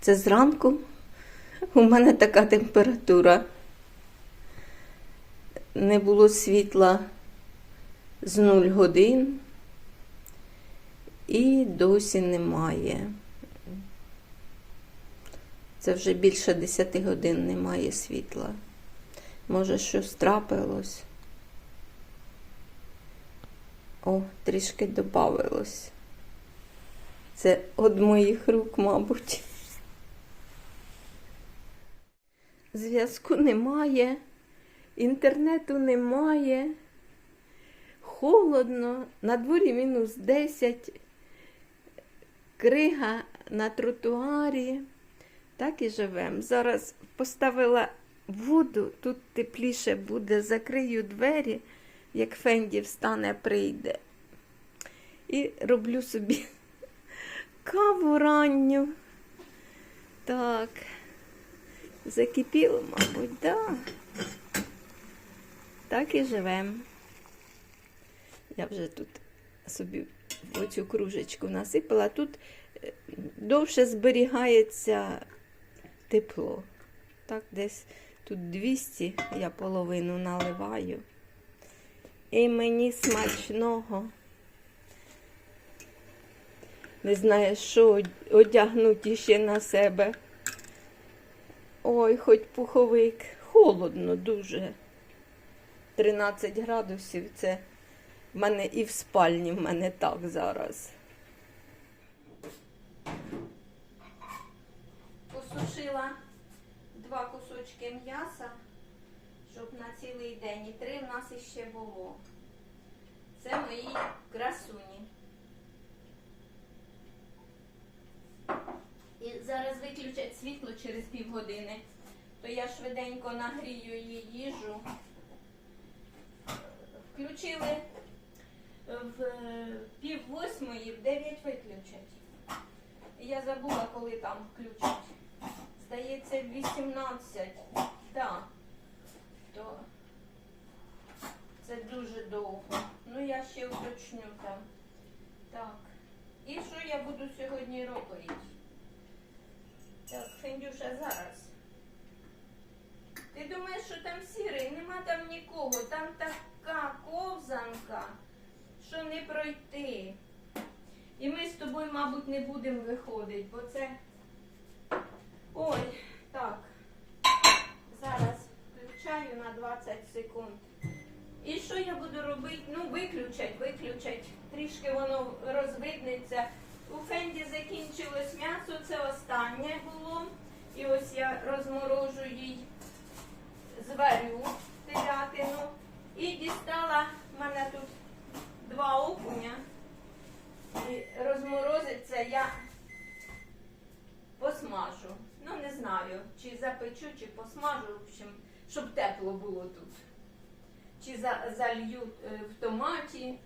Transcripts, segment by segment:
Це зранку. У мене така температура. Не було світла з 0 годин і досі немає. Це вже більше 10 годин немає світла. Може, щось трапилось. О, трішки додавилось. Це від моїх рук, мабуть. Зв'язку немає, інтернету немає. Холодно, на дворі мінус 10, крига на тротуарі. Так і живемо. Зараз поставила воду, тут тепліше буде, закрию двері, як Фенді встане, прийде. І роблю собі каву ранню. Так. Закипіло, мабуть, да. Так і живемо. Я вже тут собі в оцю кружечку насипала. Тут е, довше зберігається тепло. Так, десь тут 200, я половину наливаю. І мені смачного. Не знаю, що одягнути ще на себе. Ой, хоч пуховик. Холодно дуже. 13 градусів це в мене і в спальні в мене так зараз. Посушила два кусочки м'яса, щоб на цілий день. І три в нас іще було. Це мої красуні. І зараз виключать світло через півгодини, то я швиденько нагрію її їжу. Включили в пів восьмої, в дев'ять виключать. Я забула, коли там включать. Здається, в 18. Так. То це дуже довго. Ну, я ще уточню там. Так. І що я буду сьогодні робити? Так, Фендюша, зараз. Ти думаєш, що там сірий? Нема там нікого. Там така ковзанка, що не пройти. І ми з тобою, мабуть, не будемо виходити, бо це. Ой, так. Зараз включаю на 20 секунд. І що я буду робити? Ну, виключать, виключать. Трішки воно розвиднеться. У Фенді закінчилось м'ясо, це останнє було. І ось я розморожу їй, зварю телятину. І дістала в мене тут два окуня. І розморозиться я посмажу. Ну, не знаю, чи запечу, чи посмажу, в общем, щоб тепло було тут. Чи за, залью е, в томаті.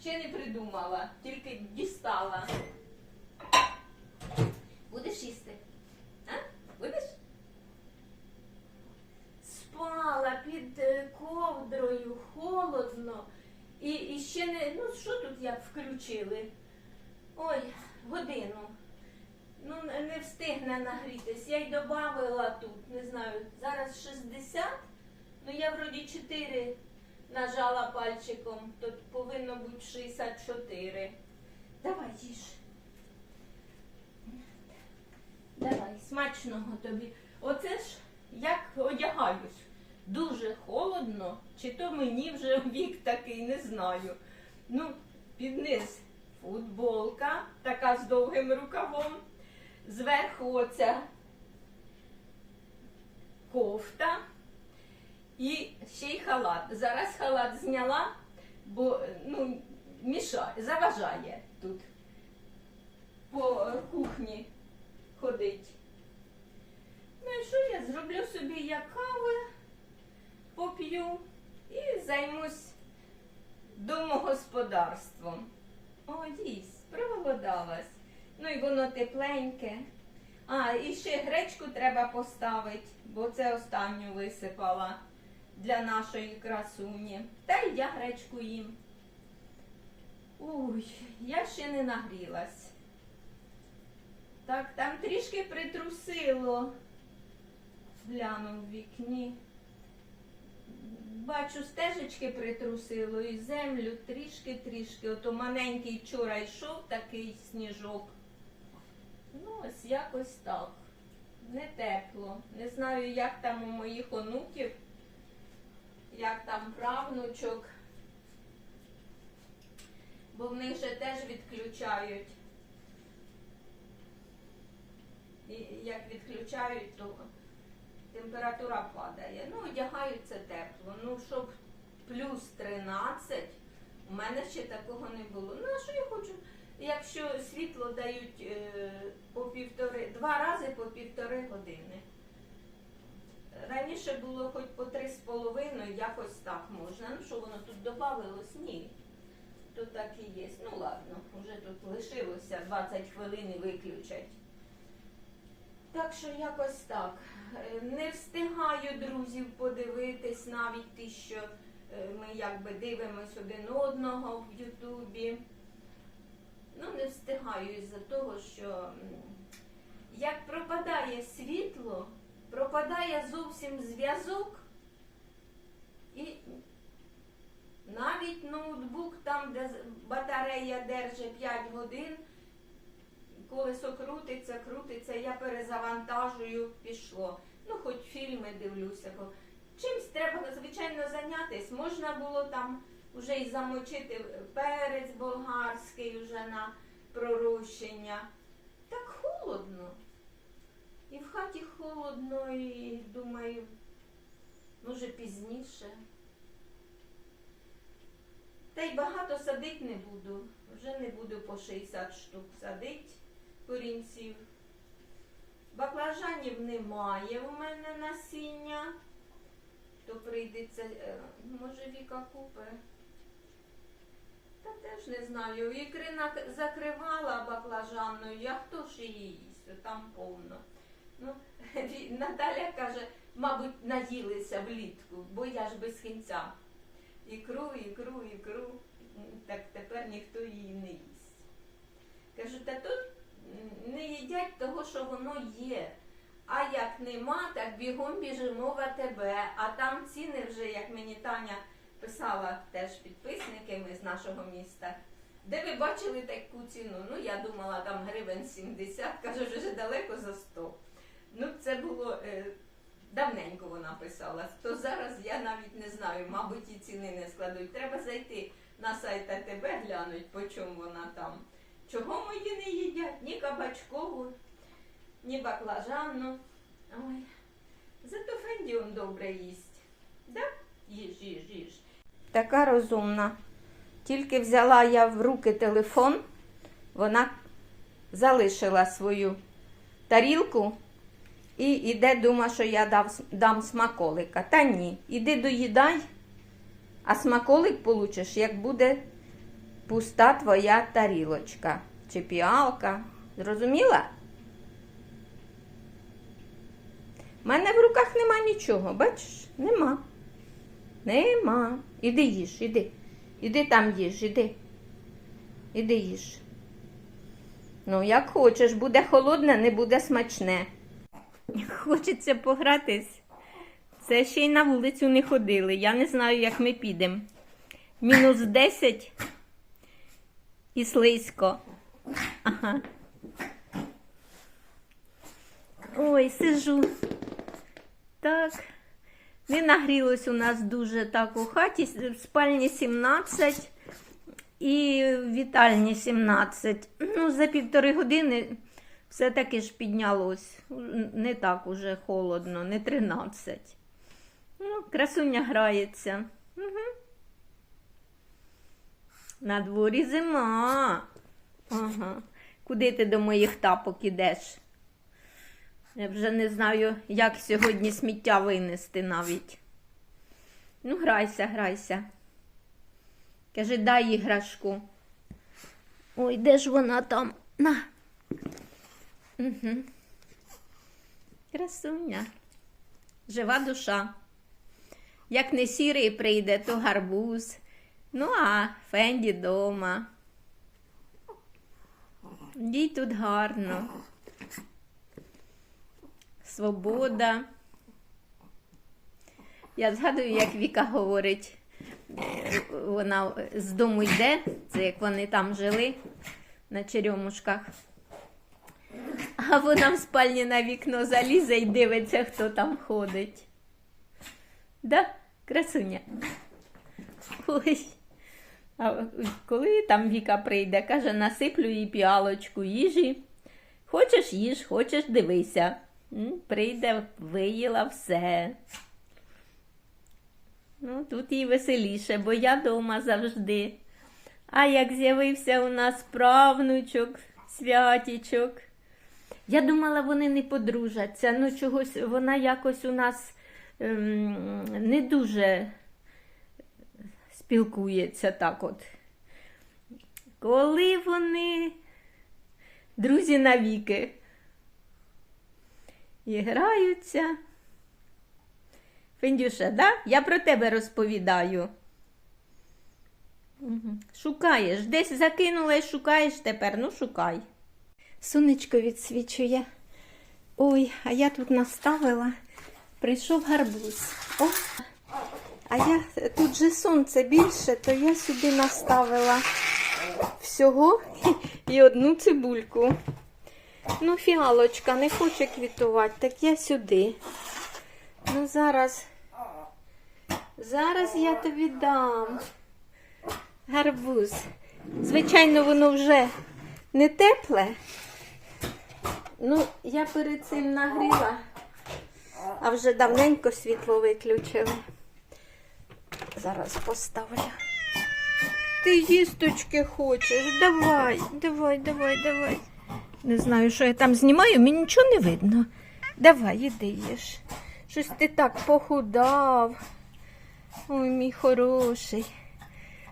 Ще не придумала, тільки дістала. Будеш їсти? А? Будеш? Спала під е, ковдрою, холодно. І, і ще не. Ну, що тут як включили? Ой, годину. Ну, не не встигне нагрітись. Я й додавила тут, не знаю, зараз 60, ну я вроді 4 нажала пальчиком, то повинно бути 64. Давай, їж. Давай, смачного тобі. Оце ж як одягаюсь. Дуже холодно, чи то мені вже вік такий, не знаю. Ну, під низ футболка, така з довгим рукавом. Зверху оця кофта. І ще й халат. Зараз халат зняла, бо ну, мішає, заважає тут по кухні ходить. Ну і що я зроблю собі я кави, поп'ю і займусь домогосподарством. О, дійс, проголодалась. Ну і воно тепленьке. А, і ще гречку треба поставити, бо це останню висипала для нашої красуні. Та й я гречку їм. Ой, я ще не нагрілась. Так, там трішки притрусило. Гляну в вікні. Бачу, стежечки притрусило і землю трішки-трішки. Ото маленький вчора йшов такий сніжок. Ну, ось якось так. Не тепло. Не знаю, як там у моїх онуків, як там правнучок. Бо в них же теж відключають. І як відключають, то температура падає. Ну, одягаються тепло. Ну, щоб плюс 13, у мене ще такого не було. Ну, а що я хочу? Якщо світло дають е, по півтори, два рази по півтори години. Раніше було хоч по три з половиною, якось так можна. Ну що воно тут додавалось? Ні. То так і є. Ну ладно, вже тут лишилося 20 хвилин і виключать. Так що якось так. Е, Не встигаю друзів подивитись, навіть ті, що е, ми якби дивимось один одного в Ютубі. Ну, не встигаю із-за того, що як пропадає світло, пропадає зовсім зв'язок і навіть ноутбук, там, де батарея держить 5 годин, колесо крутиться, крутиться, я перезавантажую, пішло. Ну, хоч фільми дивлюся. Бо чимсь треба, звичайно, зайнятися. Можна було там вже і замочити перець болгарський вже на пророщення. Так холодно. І думаю, може пізніше. Та й багато садити не буду. Вже не буду по 60 штук садити корінців. Баклажанів немає у мене насіння. То прийдеться, е, може Віка купи. Та теж не знаю. Ікри нак- закривала баклажанною, я хто ж її їсть? Там повно. Ну, Наталя каже, мабуть, наїлися влітку, бо я ж без кінця. Ікру, ікру, ікру. Так тепер ніхто її не їсть. Кажу, та тут не їдять того, що воно є. А як нема, так бігом біжимо в АТБ. А там ціни вже, як мені Таня писала теж підписники ми з нашого міста. Де ви бачили таку ціну? Ну, я думала, там гривень 70, кажу, вже далеко за 100. Ну, це було е, давненько вона писала. То зараз я навіть не знаю, мабуть, і ціни не складуть. Треба зайти на сайт АТБ, глянуть, по чому вона там. Чого мої не їдять? Ні кабачкову, ні баклажанну. Ой. Зато Фенді он добре їсть. Да? Їж, їж, їж. Така розумна. Тільки взяла я в руки телефон, вона залишила свою тарілку і іде, дума, що я дав, дам смаколика. Та ні, іди доїдай, а смаколик получиш, як буде пуста твоя тарілочка чи піалка. Зрозуміла? У мене в руках нема нічого, бачиш? Нема. Нема. Іди їж, іди. Іди там їж, іди. Іди їж. Ну, як хочеш, буде холодне, не буде смачне. Хочеться погратись. Це ще й на вулицю не ходили. Я не знаю, як ми підемо. Мінус 10 і слизько. Ага. Ой, сижу. Так. Не нагрілось у нас дуже так у хаті. В спальні 17 і вітальні 17. Ну, за півтори години все-таки ж піднялось. Не так уже холодно, не 13. Ну, красуня грається. Угу. На дворі зима. Ага. Куди ти до моїх тапок ідеш? Я вже не знаю, як сьогодні сміття винести навіть. Ну, грайся, грайся. Каже, дай іграшку. Ой, де ж вона там? На. Угу. Красуня. Жива душа. Як не сірий прийде, то гарбуз. Ну, а Фенді дома. Їй тут гарно. свобода. Я згадую, як Віка говорить, вона з дому йде, це як вони там жили на черемушках. А вона в спальні на вікно залізе і дивиться, хто там ходить. Да, красуня? Ой. А коли там Віка прийде, каже, насиплю їй піалочку їжі. Хочеш їж, хочеш дивися. Прийде, виїла все. Ну, тут їй веселіше, бо я дома завжди. А як з'явився у нас правнучок, святічок. Я думала, вони не подружаться. Ну, чогось вона якось у нас ем, не дуже спілкується так от. Коли вони друзі навіки і граються. Фендюша, да? Я про тебе розповідаю. Шукаєш, десь закинула і шукаєш тепер, ну шукай. Сонечко відсвічує. Ой, а я тут наставила. Прийшов гарбуз. О, а я тут же сонце більше, то я сюди наставила всього і одну цибульку. Ну, фіалочка не хоче квітувати, так я сюди. Ну, зараз. Зараз я тобі дам. Гарбуз. Звичайно, воно вже не тепле. Ну, я перед цим нагріла, а вже давненько світло виключили. Зараз поставлю. Ти їсточки хочеш? Давай, давай, давай, давай. Не знаю, що я там знімаю, мені нічого не видно. Давай, іди їж. Щось ти так похудав. Ой, мій хороший.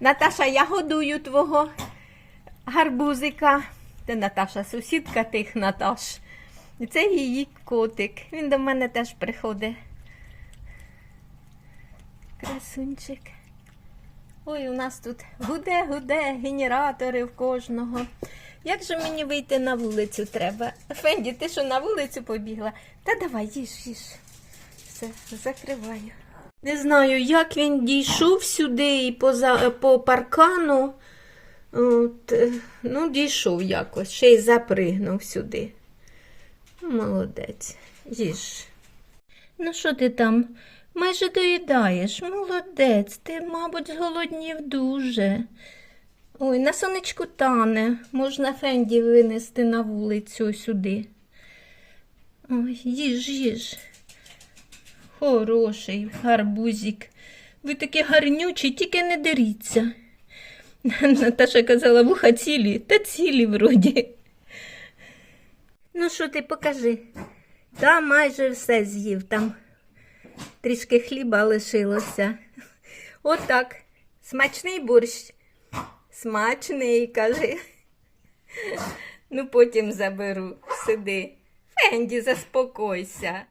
Наташа, я годую твого гарбузика. Це Наташа, сусідка тих Наташ. І це її котик. Він до мене теж приходить. Красунчик. Ой, у нас тут гуде-гуде, генератори в кожного. Як же мені вийти на вулицю треба? Фенді, ти що на вулицю побігла? Та давай, їж, їж. Все, закриваю. Не знаю, як він дійшов сюди і поза, по паркану. От, е, ну, дійшов якось, ще й запригнув сюди. Ну, Молодець, їж. Ну, що ти там? Майже доїдаєш. Молодець, ти, мабуть, зголоднів дуже. Ой, на сонечку тане. Можна Фенді винести на вулицю сюди. Ой, їж, їж. Хороший гарбузик. Ви такі гарнючі, тільки не деріться. Наташа казала, вуха цілі, та цілі вроді. Ну, що ти покажи? Та майже все з'їв там. Трішки хліба лишилося. Отак. Смачний борщ. Смачний, каже. Ну, потім заберу. Сиди. Фенді, заспокойся.